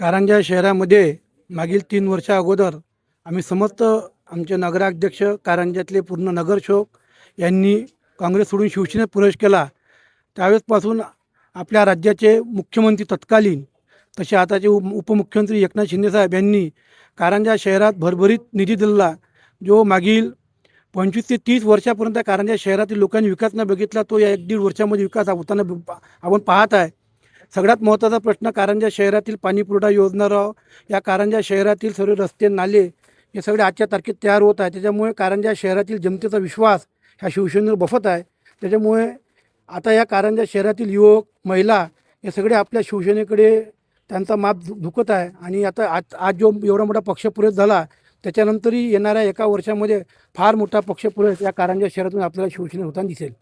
कारंजा शहरामध्ये मागील तीन वर्षा अगोदर आम्ही समस्त आमचे नगराध्यक्ष कारंजातले पूर्ण नगरसेवक यांनी काँग्रेस सोडून शिवसेनेत प्रवेश केला. त्यावेळेसपासून आपल्या राज्याचे मुख्यमंत्री तत्कालीन तसे आताचे उप उपमुख्यमंत्री एकनाथ शिंदेसाहेब यांनी कारंजा शहरात भरभरीत निधी दिला जो मागील पंचवीस ते तीस वर्षापर्यंत कारंजा शहरातील लोकांनी विकास न बघितला तो या एक दीड वर्षामध्ये विकास होताना आपण पाहत आहे. सगळ्यात महत्त्वाचा प्रश्न कारंजा शहरातील पाणीपुरवठा योजना राव या कारंजा शहरातील सर्व रस्ते नाले हे सगळे आजच्या तारखेत तयार होत आहे. त्याच्यामुळे कारंजा शहरातील जनतेचा विश्वास ह्या शिवसेनेवर बसत आहे. त्याच्यामुळे आता या कारंजा शहरातील युवक महिला हे सगळे आपल्या शिवसेनेकडे त्यांचा माप दुखत आहे. आणि आता आज आज जो एवढा मोठा पक्षपुरेश झाला त्याच्यानंतरही येणाऱ्या एका वर्षामध्ये फार मोठा पक्षपुरेश या कारंजा शहरातून आपल्याला शिवसेने होताना दिसेल.